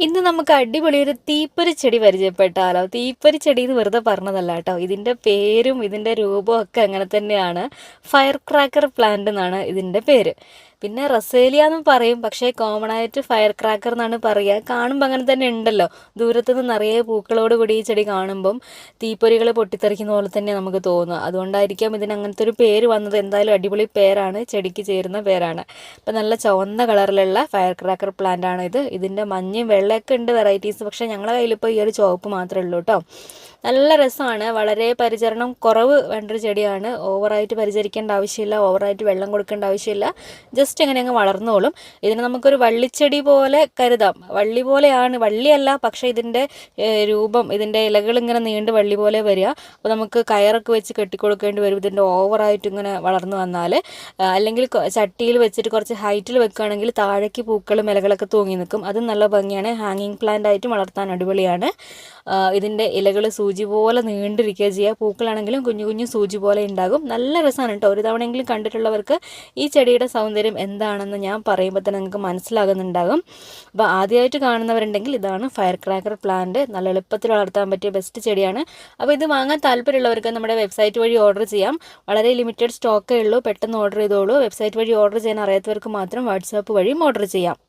ഇന്ന് നമുക്ക് അടിപൊളി ഒരു തീപ്പൊരി ചെടി പരിചയപ്പെട്ടാലോ തീപ്പൊരി ചെടി എന്ന് വെറുതെ പറഞ്ഞതല്ല കേട്ടോ. ഇതിന്റെ പേരും ഇതിന്റെ രൂപവും ഒക്കെ അങ്ങനെ തന്നെയാണ്. ഫയർ ക്രാക്കർ പ്ലാന്റ് എന്നാണ് ഇതിന്റെ പേര്. പിന്നെ റസേലിയ എന്നും പറയും പക്ഷേ കോമൺ ആയിട്ട് ഫയർ ക്രാക്കർ എന്നാണ് പറയുക. കാണുമ്പോൾ അങ്ങനെ തന്നെ ഉണ്ടല്ലോ. ദൂരത്തു നിന്ന് നിറയെ പൂക്കളോട് കൂടി ഈ ചെടി കാണുമ്പം തീപ്പൊരികൾ പൊട്ടിത്തെറിക്കുന്ന പോലെ തന്നെ നമുക്ക് തോന്നുക. അതുകൊണ്ടായിരിക്കാം ഇതിന് അങ്ങനത്തെ ഒരു പേര് വന്നത്. എന്തായാലും അടിപൊളി പേരാണ്. ചെടിക്ക് ചേരുന്ന പേരാണ്. ഇപ്പം നല്ല ചുവന്ന കളറിലുള്ള ഫയർ ക്രാക്കർ പ്ലാന്റ് ആണ് ഇത്. ഇതിന്റെ മഞ്ഞയും വെള്ളയൊക്കെ ഉണ്ട് വെറൈറ്റീസ് പക്ഷേ ഞങ്ങളുടെ കയ്യിലിപ്പോൾ ഈ ഒരു ചുവപ്പ് മാത്രമേ ഉള്ളൂ കേട്ടോ നല്ല രസമാണ് വളരെ പരിചരണം കുറവ് വേണ്ട ഒരു ചെടിയാണ്. ഓവറായിട്ട് പരിചരിക്കേണ്ട ആവശ്യമില്ല. ഓവറായിട്ട് വെള്ളം കൊടുക്കേണ്ട ആവശ്യമില്ല. ജസ്റ്റ് എങ്ങനെ അങ്ങ് വളർന്നോളും. ഇതിന് നമുക്കൊരു വള്ളിച്ചെടി പോലെ കരുതാം. വള്ളി പോലെയാണ്. വള്ളിയല്ല പക്ഷേ ഇതിന്റെ രൂപം ഇതിന്റെ ഇലകൾ ഇങ്ങനെ നീണ്ട് വള്ളി പോലെ വരിക. അപ്പോൾ നമുക്ക് കയറൊക്കെ വെച്ച് കെട്ടിക്കൊടുക്കേണ്ടി വരും. ഇതിന്റെ ഓവറായിട്ട് ഇങ്ങനെ വളർന്നു വന്നാൽ. അല്ലെങ്കിൽ ചട്ടിയിൽ വെച്ചിട്ട് കുറച്ച് ഹൈറ്റിൽ വെക്കുകയാണെങ്കിൽ താഴേക്ക് പൂക്കളും ഇലകളൊക്കെ തൂങ്ങി നിൽക്കും. അതും നല്ല ഭംഗിയാണ്. ഹാങ്ങിങ് പ്ലാന്റ് ആയിട്ട് വളർത്താൻ അടിപൊളിയാണ്. ഇതിന്റെ ഇലകൾ സൂചി പോലെ നീണ്ടിരിക്കുക ചെയ്യുക പൂക്കളാണെങ്കിലും കുഞ്ഞു കുഞ്ഞു സൂചി പോലെ ഉണ്ടാകും. നല്ല രസമാണ് കേട്ടോ. ഒരു തവണയെങ്കിലും കണ്ടിട്ടുള്ളവർക്ക് ഈ ചെടിയുടെ സൗന്ദര്യം എന്താണെന്ന് ഞാൻ പറയുമ്പോൾ തന്നെ നിങ്ങൾക്ക് മനസ്സിലാകുന്നുണ്ടാകും. അപ്പോൾ ആദ്യമായിട്ട് കാണുന്നവരുണ്ടെങ്കിൽ ഇതാണ് ഫയർ ക്രാക്കർ പ്ലാന്റ്. നല്ല എളുപ്പത്തിൽ വളർത്താൻ പറ്റിയ ബെസ്റ്റ് ചെടിയാണ്. അപ്പോൾ ഇത് വാങ്ങാൻ താല്പര്യമുള്ളവർക്ക് നമ്മുടെ വെബ്സൈറ്റ് വഴി ഓർഡർ ചെയ്യാം. വളരെ ലിമിറ്റഡ് സ്റ്റോക്കേ ഉള്ളൂ. പെട്ടെന്ന് ഓർഡർ ചെയ്തോളൂ. വെബ്സൈറ്റ് വഴി ഓർഡർ ചെയ്യാൻ അറിയാത്തവർക്ക് മാത്രം വാട്സാപ്പ് വഴിയും ഓർഡർ ചെയ്യാം.